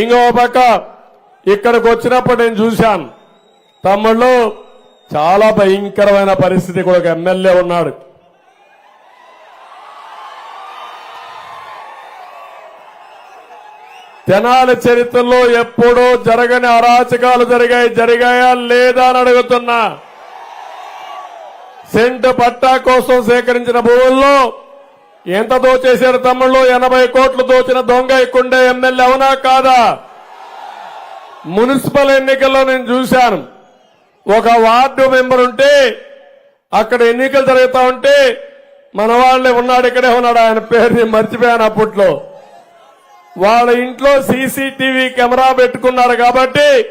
ఇంకో పక్క ఇక్కడికి వచ్చినప్పుడు నేను చూశాను. తమ్ముళ్ళు చాలా భయంకరమైన పరిస్థితి కూడా ఒక ఎమ్మెల్యే ఉన్నాడు. జనాల చరిత్రలో ఎప్పుడూ జరగని అరాచకాలు జరిగాయి. జరిగాయా లేదా అని అడుగుతున్నా. సెంటు పట్టా కోసం సేకరించిన భూముల్లో ఎంత దోచేశారు తమ్ముళ్ళు? ఎనభై కోట్లు దోచిన దొంగ ఇక్కడే ఎమ్మెల్యే అవునా కాదా? మున్సిపల్ ఎన్నికల్లో నేను చూశాను. ఒక వార్డు మెంబర్ ఉంటే అక్కడ ఎన్నికలు జరుగుతా ఉంటే మన వాళ్ళే ఉన్నాడు ఇక్కడే ఉన్నాడు ఆయన పేరు మర్చిపోయాను అప్పట్లో. వాళ్ళ ఇంట్లో సీసీటీవీ కెమెరా పెట్టుకున్నారు కాబట్టి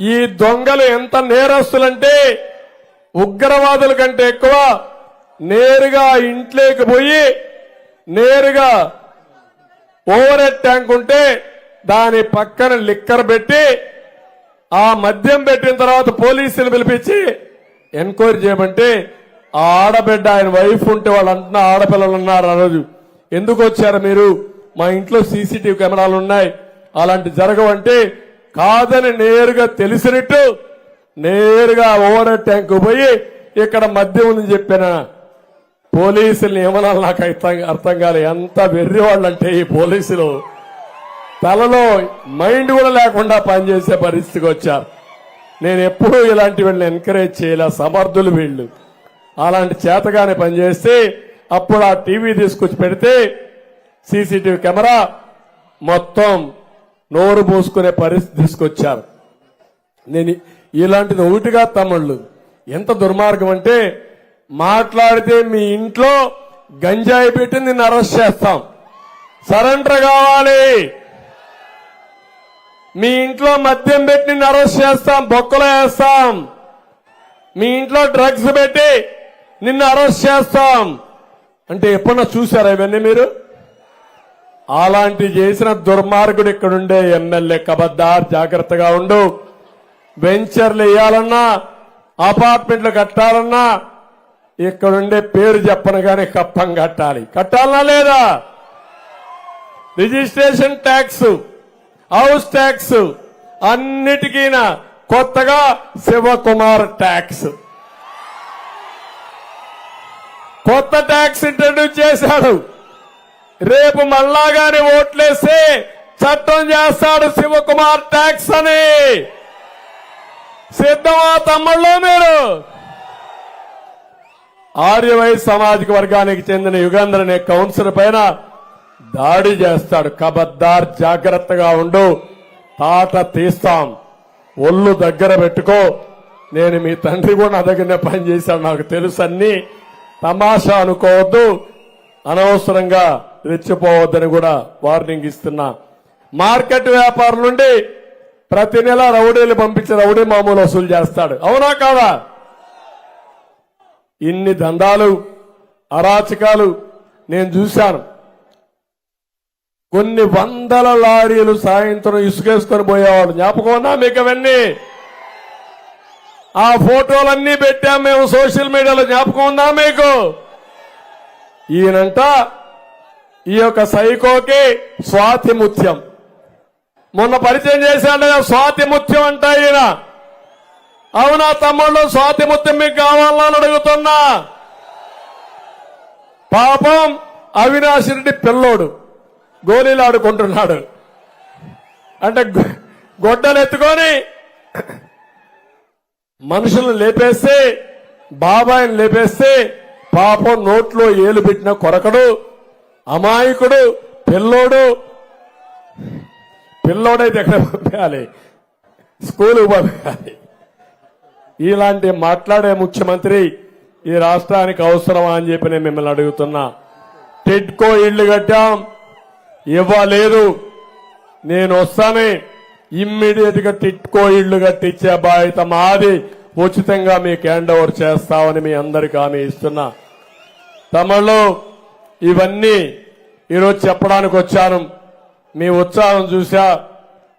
ఈ దొంగలు ఎంత నేరస్తులంటే ఉగ్రవాదుల కంటే ఎక్కువ నేరుగా ఇంట్లోకి పోయి నేరుగా ఓవర్ హెడ్ ట్యాంక్ ఉంటే దాని పక్కన లిక్కర్ పెట్టి ఆ మద్యం పెట్టిన తర్వాత పోలీసులు పిలిపించి ఎంక్వైరీ చేయమంటే ఆ ఆడబిడ్డ ఆయన వైఫ్ ఉంటే వాళ్ళు అంటున్న ఆడపిల్లలు ఉన్నారు ఆ రోజు. ఎందుకు వచ్చారు మీరు? మా ఇంట్లో సీసీటీవీ కెమెరాలు ఉన్నాయి. అలాంటి జరగవంటే కాదని నేరుగా తెలిసినట్టు నేరుగా ఓవర్ హెడ్ ట్యాంక్ పోయి ఇక్కడ మద్యం ఉందని చెప్పాను? పోలీసుల్ని నియమనాలు నాకు అర్థం అర్థం కాలే. ఎంత వెర్రి వాళ్ళంటే ఈ పోలీసులు. తలలో మైండ్ కూడా లేకుండా పనిచేసే పరిస్థితికి వచ్చారు. నేను ఎప్పుడూ ఇలాంటి వీళ్ళని ఎంకరేజ్ చేయలే సమర్థులు వీళ్ళు. అలాంటి చేతగానే పనిచేస్తే అప్పుడు ఆ టీవీ తీసుకొచ్చి పెడితే సీసీటీవీ కెమెరా మొత్తం నోరు మూసుకునే పరిస్థితి తీసుకొచ్చారు. నేను ఇలాంటిది ఒకటిగా తమ్ముళ్ళు. ఎంత దుర్మార్గం అంటే మాట్లాడితే మీ ఇంట్లో గంజాయి పెట్టి నిన్ను అరెస్ట్ చేస్తాం. సరెండర్ కావాలి. మీ ఇంట్లో మద్యం పెట్టి నిన్ను అరెస్ట్ చేస్తాం బొక్కలు వేస్తాం. మీ ఇంట్లో డ్రగ్స్ పెట్టి నిన్ను అరెస్ట్ చేస్తాం. అంటే ఎప్పుడన్నా చూసారా ఇవన్నీ మీరు? అలాంటి చేసిన దుర్మార్గుడు ఇక్కడుండే ఎమ్మెల్యే కబద్దార్ జాగ్రత్తగా ఉండు. వెంచర్లు వేయాలన్నా అపార్ట్మెంట్లు కట్టాలన్నా ఇక్కడుండే పేరు చెప్పనగానే కప్పం కట్టాలి. కట్టాలా లేదా? రిజిస్ట్రేషన్ ట్యాక్స్ హౌస్ ట్యాక్స్ అన్నిటికీనా కొత్తగా శివకుమార్ ట్యాక్స్. కొత్త ట్యాక్స్ ఇంట్రడ్యూస్ చేశాడు. రేపు మళ్ళాగాని ఓట్లేస్తే చట్టం చేస్తాడు శివకుమార్ ట్యాక్స్ అని. సిద్ధమా తమ్ముళ్ళు మీరు? ఆర్యవై సామాజిక వర్గానికి చెందిన యుగంధర్ అనే కౌన్సిలర్ పైన దాడి చేస్తాడు. కబద్దార్ జాగ్రత్తగా ఉండు. తాట తీస్తాం. ఒళ్ళు దగ్గర పెట్టుకో. నేను మీ తండ్రి కూడా నా దగ్గరనే పనిచేశాను నాకు తెలుసు అన్ని తమాషా అనుకోవద్దు. అనవసరంగా రెచ్చిపోవద్దని కూడా వార్నింగ్ ఇస్తున్నా. మార్కెట్ వ్యాపారుల నుండి ప్రతి నెల రౌడీలు పంపించి రౌడీ మామూలు వసూలు చేస్తాడు. అవునా కాదా? ఇన్ని దందాలు అరాచకాలు నేను చూశాను. కొన్ని వందల లారీలు సాయంత్రం ఇసుకేసుకొని పోయేవాళ్ళు. జ్ఞాపకం ఉన్నా మీకు అవన్నీ? ఆ ఫోటోలన్నీ పెట్టాం మేము సోషల్ మీడియాలో. జ్ఞాపకం ఉందా మీకు? ఈయనంట ఈ యొక్క సైకోకి స్వాతి ముత్యం మొన్న పరిచయం చేశాడు కదా, స్వాతి ముత్యం అంట ఈయన. అవునా తమ్ముళ్ళు? స్వాతి ముత్యం మీకు కావాలని అడుగుతున్నా. పాపం అవినాష్ రెడ్డి పిల్లోడు. గోళీలు ఆడుకుంటున్నాడు. అంటే గొడ్డలు ఎత్తుకొని మనుషులను లేపేస్తే బాబాయిని లేపేస్తే పాపం నోట్లో ఏలు పెట్టిన కొరకడు అమాయకుడు పిల్లోడు. పిల్లోడైతే ఎక్కడ పంపించాలి స్కూలుకు పంపించాలి ఇలాంటి మాట్లాడే ముఖ్యమంత్రి ఈ రాష్ట్రానికి అవసరమా అని చెప్పి నేను మిమ్మల్ని అడుగుతున్నా. టిడ్కో ఇళ్ళు కట్టాం. ఇవ్వలేదు. నేను వస్తానే. ఇమ్మీడియట్గా టిట్కో ఇళ్ళు కట్టించే బాధ్యత మాది. ఉచితంగా మీకు హ్యాండ్ ఓవర్ చేస్తామని మీ అందరికి హామీ ఇస్తున్నా. తమలో ఇవన్నీ ఈరోజు చెప్పడానికి వచ్చాను. మీ ఉత్సాహం చూసా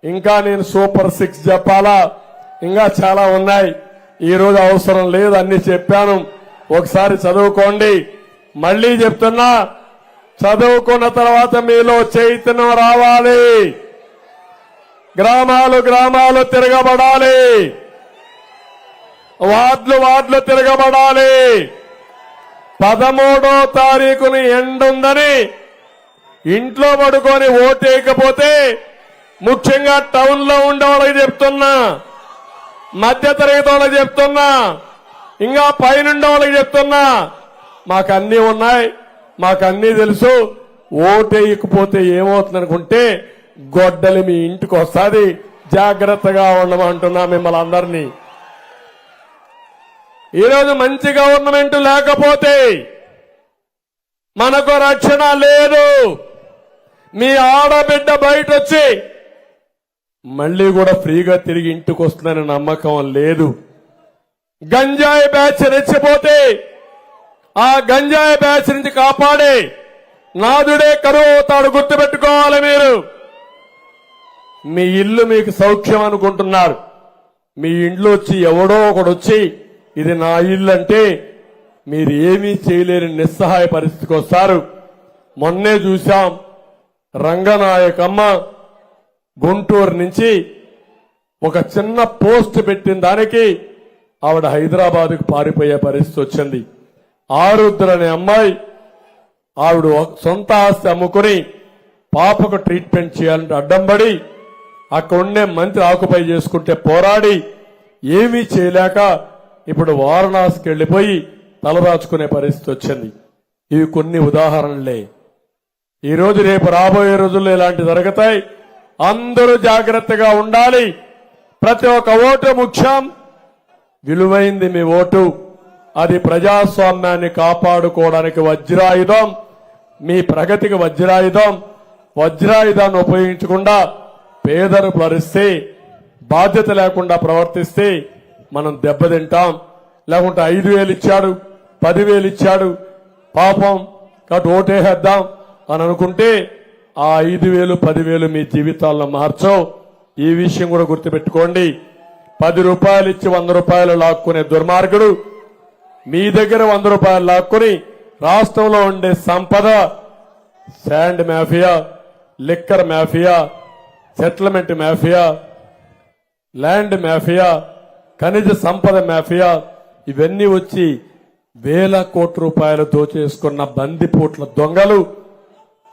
ఇంకా నేను సూపర్ సిక్స్ చెప్పాలా? ఇంకా చాలా ఉన్నాయి. ఈ రోజు అవసరం లేదు అన్ని చెప్పాను. ఒకసారి చదువుకోండి. మళ్ళీ చెప్తున్నా చదువుకున్న తర్వాత మీలో చైతన్యం రావాలి. గ్రామాలు గ్రామాలు తిరగబడాలి. వార్డులు వార్డులు తిరగబడాలి. పదమూడో తారీఖుని ఎండుందని ఇంట్లో పడుకొని ఓటేయకపోతే ముఖ్యంగా టౌన్లో ఉండే చెప్తున్నా. మధ్య తరగతి వాళ్ళకి చెప్తున్నా. ఇంకా పైనుండే వాళ్ళకి చెప్తున్నా. మాకు అన్నీ ఉన్నాయి. మాకు అన్నీ తెలుసు. ఓటేయకపోతే ఏమవుతుంది అనుకుంటే గొడ్డలి మీ ఇంటికి వస్తుంది. జాగ్రత్తగా ఉండమంటున్నా మిమ్మల్ని అందరినీ. ఈరోజు మంచి గవర్నమెంట్ లేకపోతే మనకు రక్షణ లేదు. మీ ఆడబిడ్డ బయట వచ్చి మళ్ళీ కూడా ఫ్రీగా తిరిగి ఇంటికి వస్తుందనే నమ్మకం లేదు. గంజాయి బ్యాచ్ రెచ్చిపోతే ఆ గంజాయి బ్యాచ్ నుంచి కాపాడే నాదుడే కరువు అవుతాడు గుర్తుపెట్టుకోవాలి మీరు. మీ ఇల్లు మీకు సౌఖ్యం అనుకుంటున్నారు. మీ ఇంట్లో వచ్చి ఎవడో ఒకడు వచ్చి ఇది నా ఇల్లు అంటే మీరు ఏమీ చేయలేని నిస్సహాయ పరిస్థితికి వస్తారు. మొన్నే చూశాం రంగనాయకమ్మ గుంటూరు నుంచి ఒక చిన్న పోస్ట్ పెట్టిన దానికి ఆవిడ హైదరాబాద్కు పారిపోయే పరిస్థితి వచ్చింది. ఆరుద్ర అనే అమ్మాయి ఆవిడ సొంత ఆస్తి అమ్ముకుని పాపకు ట్రీట్మెంట్ చేయాలంటే అడ్డంబడి అక్కడ ఉండే మంత్రి ఆకుపై చేసుకుంటే పోరాడి ఏమీ చేయలేక ఇప్పుడు వారణాసికి వెళ్ళిపోయి తలదాచుకునే పరిస్థితి వచ్చింది. ఇవి కొన్ని ఉదాహరణలే. ఈరోజు రేపు రాబోయే రోజుల్లో ఇలాంటి జరుగుతాయి. అందరూ జాగ్రత్తగా ఉండాలి. ప్రతి ఒక్క ఓటు ముఖ్యం. విలువైంది మీ ఓటు. అది ప్రజాస్వామ్యాన్ని కాపాడుకోవడానికి వజ్రాయుధం. మీ ప్రగతికి వజ్రాయుధం. వజ్రాయుధాన్ని ఉపయోగించకుండా పేదలు భరిస్తే బాధ్యత లేకుండా ప్రవర్తిస్తే మనం దెబ్బతింటాం. లేకుంటే ఐదు వేలు ఇచ్చాడు పదివేలు ఇచ్చాడు పాపం కాబట్టి ఓటేసేద్దాం అని అనుకుంటే ఆ ఐదు వేలు పదివేలు మీ జీవితాల్లో మార్చవు ఈ విషయం కూడా గుర్తుపెట్టుకోండి. పది రూపాయలు ఇచ్చి వంద రూపాయలు లాక్కునే దుర్మార్గుడు మీ దగ్గర వంద రూపాయలు లాక్కుని రాష్ట్రంలో ఉండే సంపద sand mafia liquor mafia settlement mafia land mafia ఖనిజ సంపద మాఫియా ఇవన్నీ వచ్చి వేల కోట్ల రూపాయలు దోచేసుకున్న బందిపోట్ల దొంగలు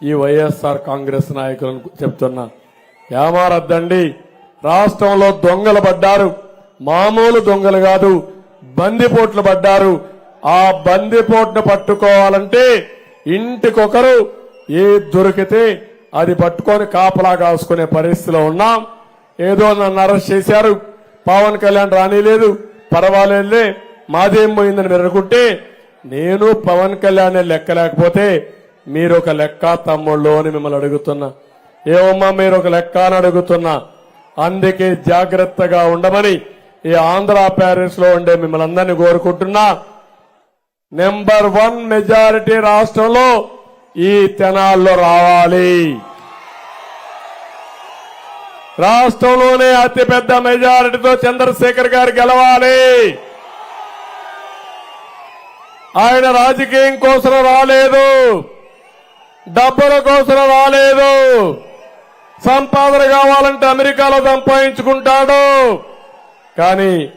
ఈ వైఎస్ఆర్ కాంగ్రెస్ నాయకులను చెప్తున్నా. ఏమారద్దండి? రాష్ట్రంలో దొంగలు పడ్డారు. మామూలు దొంగలు కాదు బందిపోట్లు పడ్డారు. ఆ బందిపోట్ను పట్టుకోవాలంటే ఇంటికొకరు ఏ దొరికితే అది పట్టుకొని కాపలా కాసుకునే పరిస్థితిలో ఉన్నాం. ఏదో నన్ను అరెస్ట్ చేశారు. పవన్ కళ్యాణ్ రానిలేదు. పర్వాలేదులే. మాదేం పోయిందని మీరు అనుకుంటే నేను పవన్ కళ్యాణ్ లెక్కలేకపోతే మీరు ఒక లెక్క తమ్ముళ్ళు అని మిమ్మల్ని అడుగుతున్నా. ఏమమ్మా మీరు ఒక లెక్క అని అడుగుతున్నా. అందుకే జాగ్రత్తగా ఉండమని ఈ ఆంధ్ర ప్యారిస్లో ఉండే మిమ్మల్ని అందరినీ కోరుకుంటున్నా. నెంబర్ వన్ మెజారిటీ రాష్ట్రంలో ఈ తెనాల్లో రావాలి. రాష్ట్రంలోనే అతిపెద్ద మెజారిటీతో చంద్రశేఖర్ గారు గెలవాలి. ఆయన రాజకీయం కోసం రాలేదు. డబ్బుల కోసం రాలేదు. సంపాదన కావాలంటే అమెరికాలో సంపాదించుకుంటాడు. కానీ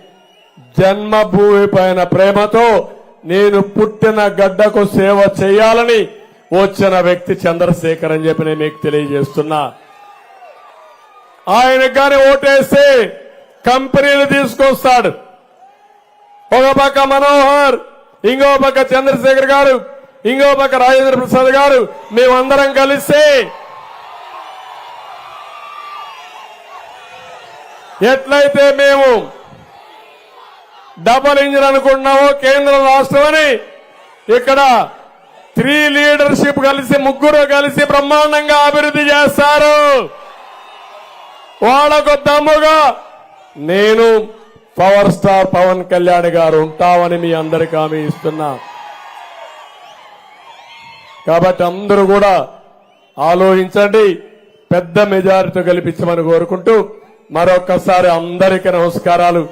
జన్మభూమి పైన ప్రేమతో నేను పుట్టిన గడ్డకు సేవ చేయాలని వచ్చిన వ్యక్తి చంద్రశేఖర్ అని చెప్పి నేను మీకు తెలియజేస్తున్నా. ఆయనకు కానీ ఓటేస్తే కంపెనీలు తీసుకొస్తాడు. ఒక పక్క మనోహర్ ఇంకో పక్క చంద్రశేఖర్ గారు ఇంకో పక్క రాజేంద్ర ప్రసాద్ గారు మేమందరం కలిసి ఎట్లయితే మేము డబల్ ఇంజిన్ అనుకుంటున్నామో కేంద్ర రాష్ట్రం అని ఇక్కడ త్రీ లీడర్షిప్ కలిసి ముగ్గురు కలిసి బ్రహ్మాండంగా అభివృద్ధి చేస్తారు. వాళ్ళకు దమ్ముగా నేను పవర్ స్టార్ పవన్ కళ్యాణ్ గారు ఉంటామని మీ అందరికి హామీ ఇస్తున్నా. కాబట్టి అందరూ కూడా ఆలోచించండి. పెద్ద మెజారిటీ గెలిపించమని కోరుకుంటూ మరొకసారి అందరికీ నమస్కారాలు.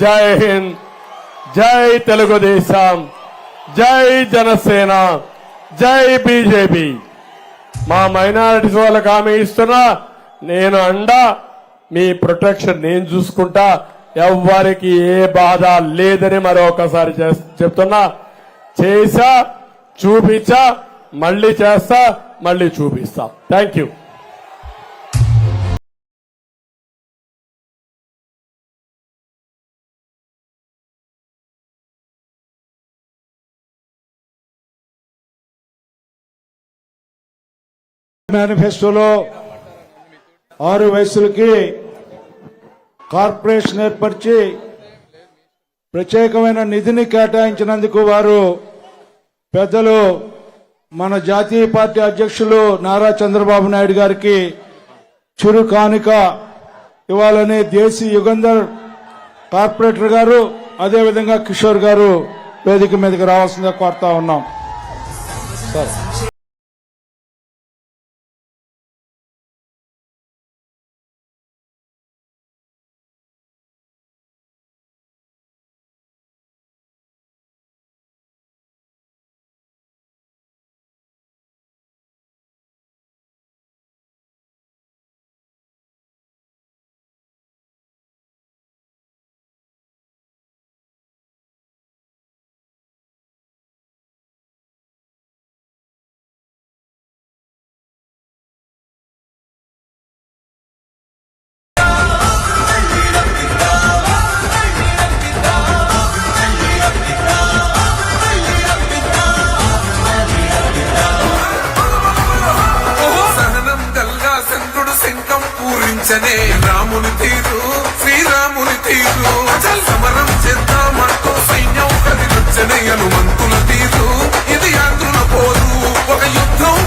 జై హింద్ జై తెలుగుదేశం జై జనసేన జై బీజేపీ. మా మైనారిటీస్ వాళ్ళకి హామీ ఇస్తున్నా నేను అండా మీ ప్రొటెక్షన్ నేను చూసుకుంటా ఎవ్వరికి ఏ బాధ లేదని మరొకసారి చెప్తున్నా. చేసా చూపించా మళ్ళీ చేస్తా మళ్ళీ చూపిస్తా. థ్యాంక్ యూ మేనిఫెస్టోలో ఆరు వయసులకి కార్పొరేషన్ ఏర్పరిచి ప్రత్యేకమైన నిధిని కేటాయించినందుకు వారు పెద్దలు మన జాతీయ పార్టీ అధ్యక్షులు నారా చంద్రబాబు నాయుడు గారికి చిరు కానుక ఇవ్వాలని దేశీ యుగంధర్ కార్పొరేటర్ గారు అదేవిధంగా కిషోర్ గారు వేదిక మీదకి రావాల్సిందిగా కోరుతా ఉన్నాం. సరే. పూరించనే రాముని తీరు శ్రీరాముని తీరు. అచల్ సమరం చేద్దామంటూ సైన్యం కదిలొచ్చనే హనుమంతుల తీరు. ఇది ఆంధ్రుల పోరు ఒక యుద్ధం